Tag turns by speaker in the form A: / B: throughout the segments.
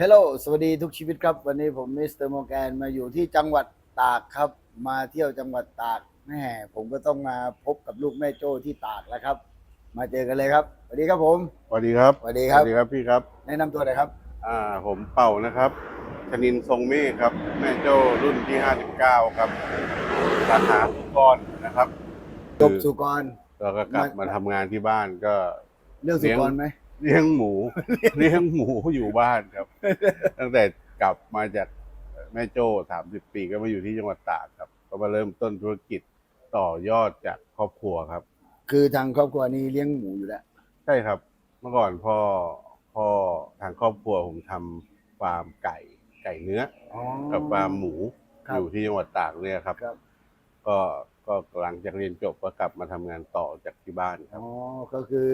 A: ฮลโหลสวัสดีทุกชีวิตครับ วันนี้ผมมิสเตอร์โมแกนมาอยู่ที่จังหวัดตากครับ มาเที่ยวจังหวัดตากแม่ผมก็ต้องมาพบกับลูกแม่โจ้ที่ตากแล้วครับ มาเจอกันเลยครับสวัสดีครับผม
B: สวัสดีครับ
A: สวัสดีครับ
B: สวัสดีครับพี่ครับ
A: แนะนำตัวหน่อยครับ
B: อ่าผมเป่านะครับชนินทรงเมฆครับ แม่โจ้รุ่นที่ 59 ครับสาขาสุกรนะครับ
A: จบสุกร
B: แล้วก็กลับมาทำงานที่บ้านก็
A: เรื่องสุกรไหม
B: เลี้ยงหมู เลี้ยงหมูอยู่บ้านครับ ตั้งแต่กลับมาจากแม่โจ้30ปีก็มาอยู่ที่จังหวัดตากครับ ก็มาเริ่มต้นธุรกิจต่อยอดจากครอบครัวครับ
A: คือทางครอบครัวนี้เลี้ยงหมูอยู่แล้ว
B: ใช่ครับ เมื่อก่อนพ่อพ่อทางครอบครัวผมทำฟาร์มไก่ไก่เนื้อ
A: อ๋อ
B: กับฟาร์มหมู
A: ครับ
B: อยู่ที่จังหวัดตากเนี่ยครับ
A: ครับ
B: ก็ก็หลังจากเรียนจบก็กลับมาทำงานต่อจากที่บ้านครั
A: อ๋
B: บ
A: อก็คือ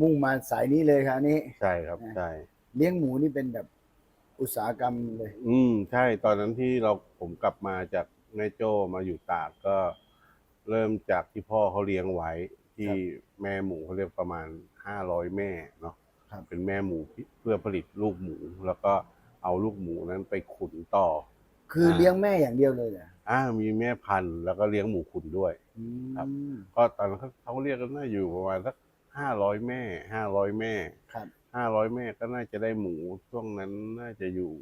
A: มุ่งมาสายนี้เลยครับอันนี้
B: ใช่ครับ ใช่
A: เลี้ยงหมูนี่เป็นแบบอุตสาหกรรมเลย
B: อืม ใช่ ตอนนั้นที่เราผมกลับมาจากแม่โจ้มาอยู่ตากก็เริ่มจากที่พ่อเขาเลี้ยงไว้ ที่แม่หมูเขาเรียกประมาณห้าร้อยแม่เนาะ
A: ครับ
B: เป็นแม่หมูเพื่อผลิตลูกหมู แล้วก็เอาลูกหมูนั้นไปขุนต่อ
A: คือเลี้ยงแม่อย่างเดียวเลยเหรอ
B: อ่ามีแม่พันธุ์แล้วก็เลี้ยงหมูขุนด้วย
A: อื
B: ครับ
A: ม
B: ก็ตอนนั้นเขาเขาเรียกกันน่าอยู่ประมาณสัก ห้าร้อยแม่ห้าร้อยแม่
A: ครับ
B: ห้าร้อยแม่ก็น่าจะได้หมูช่วงนั้นน่าจะอยู่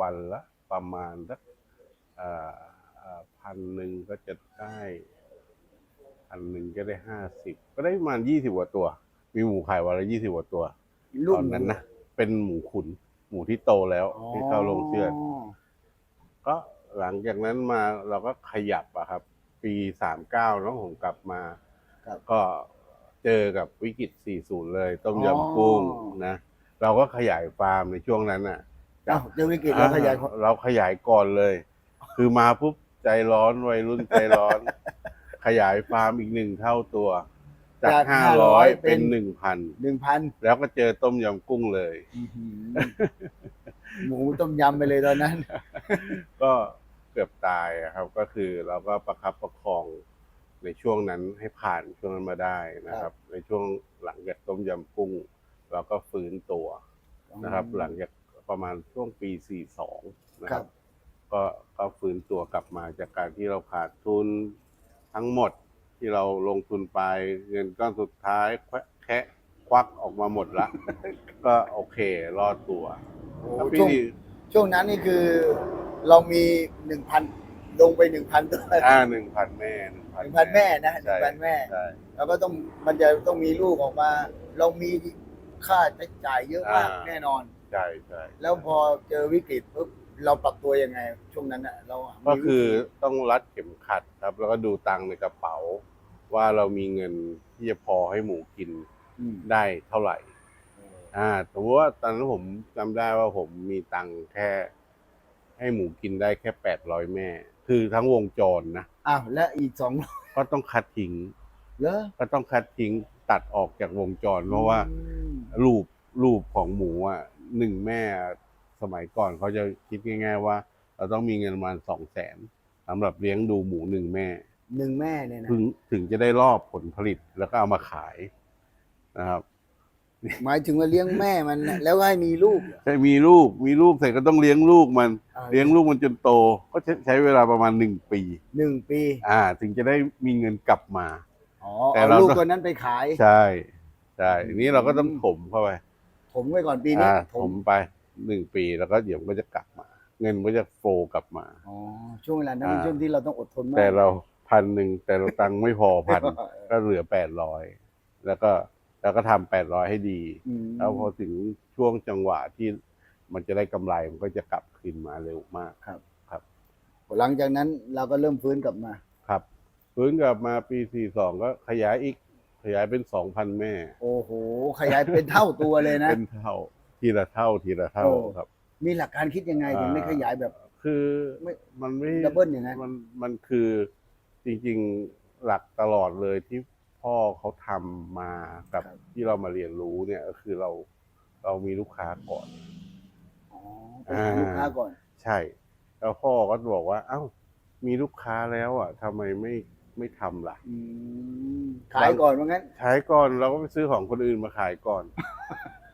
B: วันละประมาณสักพันหนึ่งก็จะได้พันหนึ่งก็ได้ห้าสิบก็ได้ประมาณยี่สิบกว่าตัว มีหมูขายวันละยี่สิบกว่าตัว
A: ลู
B: ต
A: ก
B: อน
A: หมู
B: นั้นนะเป็นหมูขุน หมูที่โตแล้วที่เข้าลงเชือดก็หลังจากนั้นมาเราก็ขยับอะครับ ปีสามเก้าแล้วผมกลับมา
A: ครับ
B: ก็ เจอกับวิกฤต 40 เลย ต้มยำกุ้ง
A: อ๋อ
B: นะ เราก็ขยายฟาร์มในช่วงนั้นน่ะ
A: เอ้าเจอวิกฤตแล้วขยาย
B: อ่เราขยายก่อนเลย คือมาปุ๊บใจร้อนวัยรุ่นใจร้อน ขยายฟาร์มอีกหนึ่งเท่าตัว จาก
A: จาก
B: ห้า
A: 500
B: ร้อย
A: เป็
B: เป็นน หนึ่งพัน
A: หนึ่งพัน
B: แล้วก็เจอต้มยำกุ้งเลย
A: หมูต้มยำไปเลยตอนนั้น
B: ก็เกือบตายอะครับ ก็คือเราก็ประคับประคอง ในช่วงนั้นให้ผ่านช่วงนั้นมาได้นะครับ ในช่วงหลังจากต้มยำกุ้ง เราก็ฟื้นตัวนะครับ หลังจากประมาณช่วงปี 42 นะค
A: ครั
B: รับ
A: บ
B: ก็ก็ฟื้นตัวกลับมาจากการที่เราขาดทุนทั้งหมดที่เราลงทุนไปเงินก้อนสุดท้ายแควะแคะควักออกมาหมดละ ก็โอเครอดตัว
A: โอ้
B: แล้ว
A: ช่วง
B: พี่
A: ช่วงนั้นนี่คือเรามีหนึ่งพัน ลงไปหนึ่งพันตัว
B: อ่าหนึ่งพันแม่หนึ่งพั
A: หนึ่งพันแม่นะหนึ่
B: ใช่
A: งพันแม่
B: ใช่
A: แล้วก็ต้องมันจะต้องมีลูกออกมา เรามีค่าใช้จ่ายเยอะมาก
B: อ่า
A: แน่นอน
B: ใช่ใช่
A: แล้วพอเจอวิกฤตปุ๊บเราปรับตัวยังไง ช่วงนั้นอะเรา
B: ก็
A: มีวิธี
B: คือต้องรัดเข็มขัดครับ แล้วก็ดูตังค์ในกระเป๋า ว่าเรามีเงินที่จะพอให้หมูกิน
A: ม
B: ได้เท่าไหร่ อ่าสมมติว่าตอนนั้นผมจำได้ว่าผมมีตังค์แค่ ให้หมูกินได้แค่แปดร้อยแม่ คือทั้งวงจรนะ
A: อ้าวและอีกสอง
B: ก็ต้องคัดทิ้ง
A: เหรอ
B: ก็ต้องคัดทิ้งตัดออกจากวงจร เพราะว่า
A: อืม
B: รูปรูปของหมูอะหนึ่งแม่สมัยก่อนเขาจะคิดง่าย ๆ ว่า เราต้องมีเงินประมาณสองแสนสำหรับเลี้ยงดูหมูหนึ่งแม่
A: หนึ่งแม่เนี่ยนะ
B: ถึงถึงจะได้รอบผลผลิตแล้วก็เอามาขายนะครับ
A: หมายถึงว่าเลี้ยงแม่มันน่ะแล้วก็ให้มีลูกเหรอ
B: ใช่มีลูกมีลูกเสร็จก็ต้องเลี้ยงลูกมัน
A: อ่า
B: เลี้ยงลูกมันจนโต ก็ใช้ใช้เวลาประมาณหนึ่งปี
A: หนึ่งปี
B: อ่า ถึงจะได้มีเงินกลับมา
A: อ๋อ
B: แต่
A: เอา
B: เรา
A: ลูก
B: ต้อง
A: ตัวนั้นไปขาย
B: ใช่ใช่ทีนี้เราก็ต้อง
A: อืม
B: ถมเข้าไป
A: ผมไว้ก่อนปีนี้
B: อ่า
A: ผ
B: ถ
A: ม
B: มไปหนึ่งปีแล้วก็เดี๋ยวมันก็จะกลับมา เงินมันก็จะโฟลกลับมา
A: อ๋อช่วงเวลานั้นเป็น
B: อ่า
A: ช่วงที่เราต้องอดทนมาก
B: แต่เราพันหนึ่งแต่เราตังค์ไม่พอพัน ก็เหลือแปดร้อยแล้วก็ แล้วก็ทำแปดร้อยให้ดี
A: อืม
B: แล้วพอถึงช่วงจังหวะที่มันจะได้กำไรมันก็จะกลับคืนมาเร็วมาก
A: หลังจากนั้นเราก็เริ่มฟื้นกลับมา
B: ครับฟื้นกลับมาปีสี่สองก็ขยายอีกขยายเป็นสองพันแม่
A: โอ้โห ขยายเป็นเท่าตัวเลยนะ
B: เป็นเท่าทีละเท่าทีละเท่า
A: โอ้
B: ครับ
A: มีหลักการคิดยังไงถึงไม่ขยายแบบ
B: คือ
A: ไม่
B: มันไม่
A: ดับเบิลอย่างนั้น
B: มันมันคือจริงๆหลักตลอดเลยที่ พ่อเขาทำมากับ ที่เรามาเรียนรู้เนี่ยก็คือเราเรามีลูกค้าก่อน
A: อ๋อไปหาลูกค้าก่อน
B: ใช่ แล้วพ่อก็บอกว่า เอ้า มีลูกค้าแล้วอะทำไมไม่ไม่ทำล่ะ
A: อืมขายก่อนว่างั้น
B: ขายก่อนเราก็ไปซื้อของคนอื่นมาขายก่อน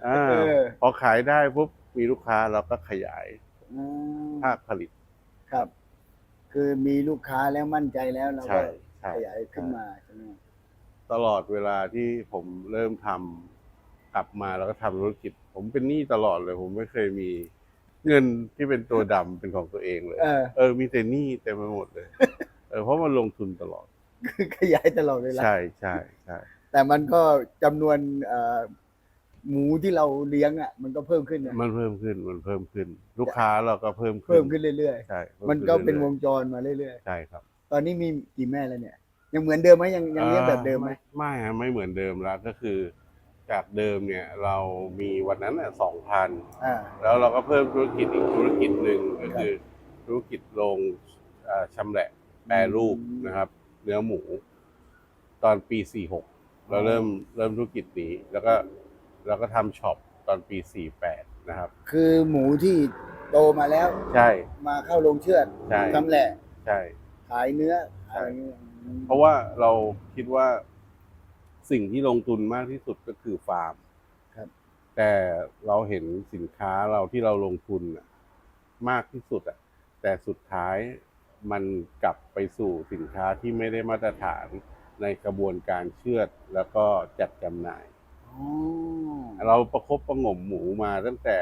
B: อ่า
A: เออ
B: พอขายได้ปุ๊บมีลูกค้าเราก็ขยาย
A: อืม
B: ภาคผลิต
A: ครับ คือมีลูกค้าแล้วมั่นใจแล้วเรา
B: ใช่
A: ก็
B: ใช่
A: ขยายขึ้นมาใช่ไหม
B: ตลอดเวลาที่ผมเริ่มทำกลับมาแล้วก็ทำธุรกิจ ผมเป็นหนี้ตลอดเลย ผมไม่เคยมีเงินที่เป็นตัวดำเป็นของตัวเองเลย
A: เออ
B: เออ มีแต่หนี้เต็มไปหมดเลย เออเพราะมันลงทุนตลอด
A: คือขยายตลอดเวลา
B: ใช่ใช่ใช่
A: แต่มันก็จำนวนเอ่อหมูที่เราเลี้ยงอะมันก็เพิ่มขึ้นนะ
B: มันเพิ่มขึ้นมันเพิ่มขึ้น ลูกค้าเราก็เพิ่มขึ้น
A: เพิ่มขึ้นเรื่อย
B: ใช่พิ่
A: ๆมันก็เป็นว
B: รื่อย
A: งจรมาเรื่อย
B: ๆใช่ครับ
A: ๆตอนนี้มีกี่แม่แล้วเนี่ย ยังเหมือนเดิมไหมยังยังเลี้ยงแบบเดิมไหม
B: อ่าไม่ฮะไม่เหมือนเดิมแล้วก็คือ จากเดิมเนี่ยเรามีวันนั้นอะสองพัน
A: อ่า
B: แล้วเราก็เพิ่มธุรกิจอีกธุรกิจหนึ่งก็คือ ธุรกิจโรงเอ่อชำแหละแปรรูปนะครับ เนื้อหมู ตอนปี46เราเริ่มเริ่มธุรกิจนี้ แล้วก็เราก็ทำช็อปตอนปี48นะครับ
A: คือหมูที่โตมาแล้ว
B: ใช่
A: มาเข้าโรงเชือด
B: ใช่
A: ทำแหละ
B: ใช่
A: ขายเนื้อ
B: ใช่
A: อะไรเงี้ย
B: เพราะว่าเราคิดว่าสิ่งที่ลงทุนมากที่สุดก็คือฟาร์ม
A: ครับ
B: แต่เราเห็นสินค้าเราที่เราลงทุนน่ะมากที่สุดอะแต่สุดท้ายมันกลับไปสู่สินค้าที่ไม่ได้มาตรฐานในกระบวนการเชือดแล้วก็จัดจำหน่าย
A: อ๋อ
B: เราประคบประหงมหมูมาตั้งแต่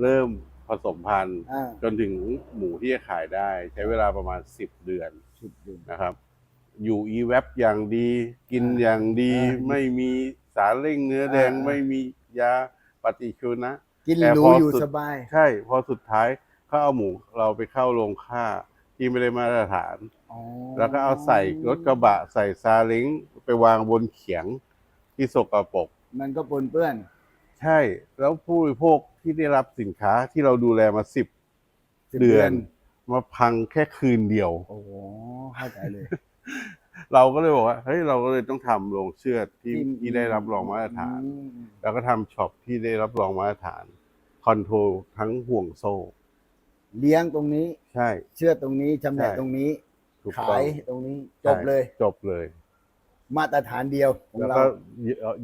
B: เริ่มผสมพันธุ์
A: อ่า
B: จนถึงหมูที่จะขายได้ ใช้เวลาประมาณ 10 เดือน
A: สุดยอด
B: นะครับ อยู่อีเวบอย่างดี กิน
A: อ่า
B: อย่างดี
A: อ่า
B: ไม่มีสารเร่งเนื้อแดง
A: อ่า
B: ไม่มียาปฏิชีวนะ
A: กิน
B: แต่
A: หรู
B: พอ
A: อยู่
B: สุด
A: สบาย
B: ใช่ พอสุดท้ายเขาเอาหมูเราไปเข้าโรงฆ่าที่ไม่ได้มาตรฐาน
A: อ๋อ
B: แล้วก็เอาใส่รถกระบะใส่ซาเล้งไปวางบนเขียงที่สกปรก
A: มันก็ปนเปื้อน
B: ใช่ แล้วผู้บริโภคที่ได้รับสินค้าที่เราดูแลมาสิบ
A: 10
B: เดือน มาพังแค่คืนเดียว
A: โอ้โหเข้าใจเลย
B: เราก็เลยบอกว่าเฮ้ยเราก็เลยต้องทำโรงเชือดที่
A: ที่
B: ที่ได้รับรองมาตรฐาน
A: อืม
B: แล้วก็ทำช็อปที่ได้รับรองมาตรฐาน คอนโทรลทั้งห่วงโซ่
A: เลี้ยงตรงนี้
B: ใช่
A: เชื่อดตรงนี้ชำแหละ
B: ใช่
A: ตรงนี้
B: ถูก
A: ขา
B: ต้อง
A: ยตรงนี้จบเลย
B: ใช่จบเลย
A: มาตรฐานเดียวของ
B: แล้ว
A: เรา
B: ก็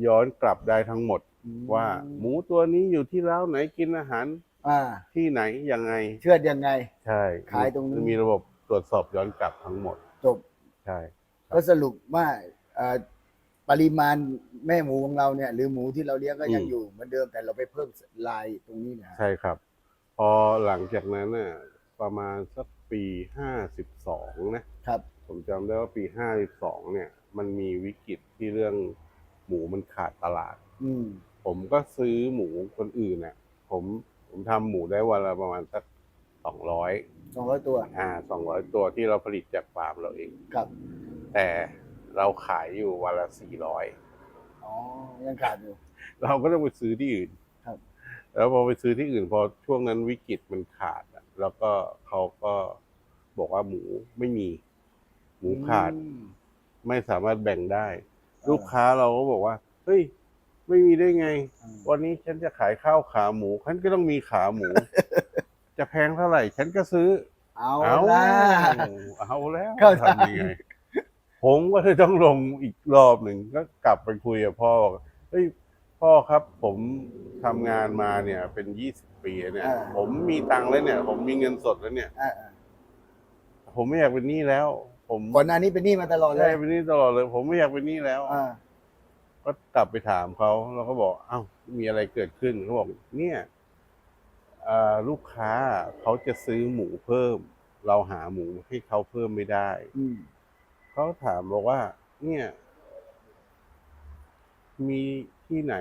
B: ย้อนกลับได้ทั้งหมด
A: อืม
B: ว่า หมูตัวนี้อยู่ที่ร้านไหนกินอาหาร
A: อ่า
B: ที่ไหนยังไง
A: เชื่อดยังไง
B: ใช่
A: ขายตรงนี้
B: มีระบบตรวจสอบย้อนกลับทั้งหมด
A: จบ
B: ใช่
A: ก็สรุปว่าเอ่อปริมาณแม่หมูของเราเนี่ย หรือหมูที่เราเลี้ยงก็ยังอยู่เหมือนเดิมแต่เราไปเพิ่มลายตรงนี้นะ
B: ใช่ครับ พอหลังจากนั้นน่ะประมาณสักปีห้าสิบสองนะ
A: ครับ
B: ผมจำได้ว่าปีห้าสองเนี่ย มันมีวิกฤตที่เรื่องหมูมันขาดตลาด
A: อืม
B: ผมก็ซื้อหมูคนอื่นเนี่ยผมผมทำหมูได้วันละประมาณสักสองร้อย
A: สองร้อยตัว
B: อ่าสองร้อยตัวที่เราผลิตจากฟาร์มเราเอง
A: ครับ
B: แต่เราขายอยู่วันละสี่ร้อย
A: อ๋อ ยังขาดอยู่
B: เราก็ต้องไปซื้อที่อื่น
A: ครับ
B: แล้วพอไปซื้อที่อื่นพอช่วงนั้นวิกฤตมันขาดอะแล้วก็เขาก็บอกว่าหมูไม่มี หมูขาด
A: อืม
B: ไม่สามารถแบ่งได้
A: ออ
B: ลูกค้าเราก็บอกว่า เฮ้ย ไม่มีได้ไง
A: อืม
B: วันนี้ฉันจะขายข้าวขาหมูฉันก็ต้องมีขาหมู จะแพงเท่าไหร่ ฉันก็ซื้อ
A: เอา
B: เอา
A: ละ
B: เอาแล้ว
A: เข้าใจ
B: ทำยังไงผมก็เลยต้องลงอีกรอบหนึ่งก็กลับไปคุยกับพ่อบอกเฮ้ยพ่อครับผมทำงานมาเนี่ย เป็นยี่สิบปีแล้วเนี่ยผมมีตังค์แล้วเนี่ย ผมมีเงินสดแล้วเนี่ย
A: อ่า
B: ผมไม่อยากเป็นหนี้แล้ว ผม
A: ๆก่อนหน้านี้เป็นหนี้มาตลอดเล
B: ใช่
A: ย
B: เป็นหนี้ตลอดเลย ผมไม่อยากเป็นหนี้แล้ว
A: อ่า
B: ก็กลับไปถามเขาแล้วก็บอก เอ้ามีอะไรเกิดขึ้นเขาบอก เนี่ยเอ่อ ลูกค้าเขาจะซื้อหมูเพิ่ม เราหาหมูให้เขาเพิ่มไม่ได้
A: อืม
B: เขาถามบอกว่า เนี่ย มีที่ไหน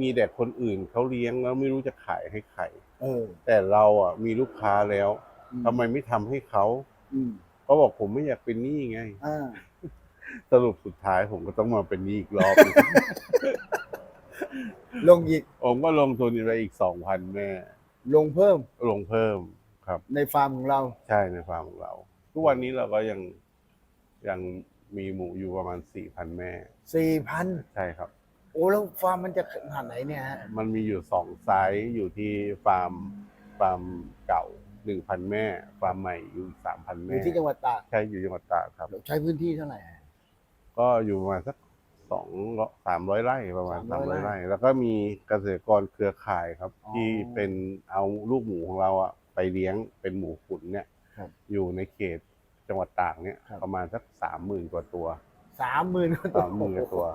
B: มีแต่คนอื่นเขาเลี้ยงแล้วไม่รู้จะขายให้ใคร
A: เออ
B: แต่เราอะ มีลูกค้าแล้ว
A: อื
B: ทำไมไม่ทำให้เขา
A: อืม
B: เขาบอกผมไม่อยากเป็นหนี้ไง
A: อ่า
B: สรุปสุดท้ายผมก็ต้องมาเป็นหนี้อีกรอบหนึ่ง
A: ลงอีก
B: ผมก็ลงทุนไปอีกสองพันแม่
A: ลงเพิ่ม
B: ลงเพิ่มครับ
A: ในฟาร์มของเรา
B: ใช่ในฟาร์มของเรา ทุกวันนี้เราก็ยังยังมีหมูอยู่ประมาณสี่พันแม่
A: สี่พัน
B: ใช่ครับ
A: โอ้แล้วฟาร์มมันจะขนาดไหนเนี่ยฮะ
B: มันมีอยู่สองไซส์อยู่ที่ฟาร์มฟาร์มเก่าหนึ่งพันแม่ ฟาร์มใหม่อยู่สามพัน
A: อ
B: แม่
A: ยู่ที่จังหวัดตาก
B: ใช่อยู่จังหวัดตากครับ
A: เราใช้พื้นที่เท่าไหร่ฮะ
B: ก็อยู่ประมาณสัก สองสามร้อยไร่ประมาณสามร้อย
A: 300
B: ไร่ แล้วก็มีเกษตรกรเครือข่ายครับ
A: อ๋อ
B: ที่เป็นเอาลูกหมูของเราอะไปเลี้ยงเป็นหมูขุนเนี่ย
A: ครับ
B: อยู่ในเขตจังหวัดตากเนี่ย
A: ครับ
B: ประมาณสักสามหมื่นกว่าตัว
A: สามหมื่น
B: สามหมื่นกว่าตัว